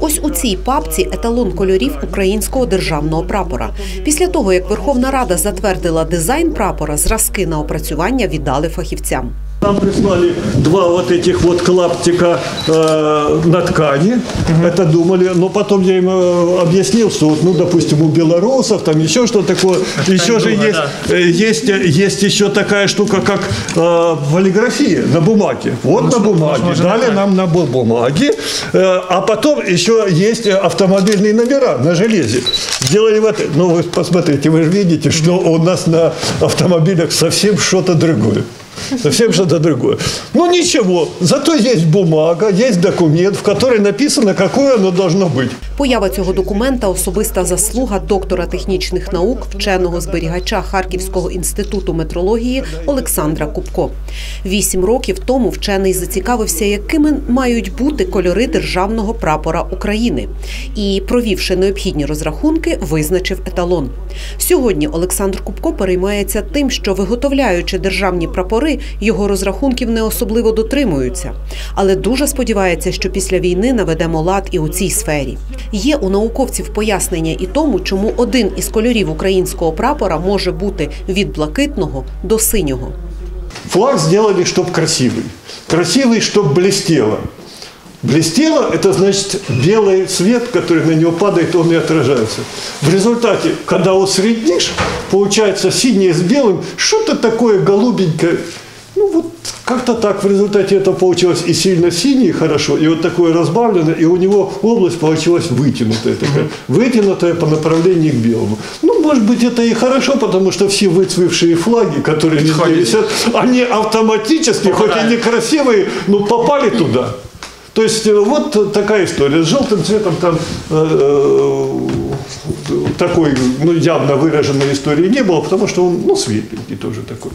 Ось у цій папці еталон кольорів українського державного прапора. Після того, як Верховна Рада затвердила дизайн прапора, зразки на опрацювання віддали фахівцям. Нам прислали два вот этих вот клаптика э, на ткани. Это думали, но потом я им э, объяснил, что, вот, ну, допустим, у белорусов там еще что такое. Еще же другая, есть, да. э, есть, э, есть еще такая штука, как э, полиграфия на бумаге. Вот на бумаге. можно Дали нам на бу- бумаге. Э, а потом еще есть автомобильные номера на железе. Сделали вот, ну вы посмотрите, вы же видите, что у нас на автомобилях совсем что-то другое. Совсем что-то другое. Ну ничего, зато есть бумага, есть документ, в которой написано, какое оно должно быть. Поява цього документа особиста заслуга доктора технічних наук, вченого зберігача Харківського інституту метрології Олександра Кубко. Вісім років тому вчений зацікавився, якими мають бути кольори державного прапора України, і, провівши необхідні розрахунки, визначив еталон. Сьогодні Олександр Кубко переймається тим, що виготовляючи державні прапори, його розрахунків не особливо дотримуються. Але дуже сподівається, що після війни наведемо лад і у цій сфері. Є у науковців пояснення і тому, чому один із кольорів українського прапора може бути від блакитного до синього. Флаг сделали, чтобы красивый. Красивый, чтобы блестело. Блестело – это значит белый свет, который на него падает, он и отражается. В результате, когда усреднишь, получается синее с белым, что-то такое голубенькое. Ну вот как-то так в результате это получилось и сильно синий, хорошо, и вот такое разбавленное, и у него область получилась вытянутая такая, вытянутая по направлению к белому. Ну, может быть, это и хорошо, потому что все выцвевшие флаги, которые везде Подходят. висят, они автоматически, хоть и некрасивые, но попали туда. То есть э, вот такая история. С желтым цветом там э, э, такой ну, явно выраженной истории не было, потому что он ну, светленький тоже такой.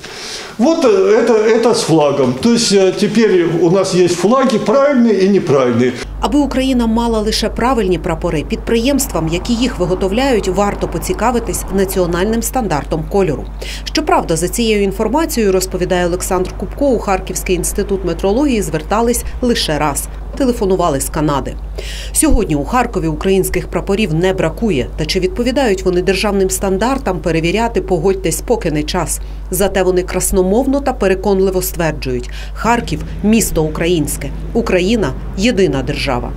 Вот э, это, это с флагом. То есть э, теперь у нас есть флаги правильные и неправильные. Аби Україна мала лише правильні прапори, підприємствам, які їх виготовляють, варто поцікавитись національним стандартом кольору. Щоправда, за цією інформацією розповідає Олександр Кубко, у Харківський інститут метрології звертались лише раз. Телефонували з Канади. Сьогодні у Харкові українських прапорів не бракує. Та чи відповідають вони державним стандартам, перевіряти погодьтесь, поки не час. Зате вони красномовно та переконливо стверджують: Харків місто українське, Україна єдина держава.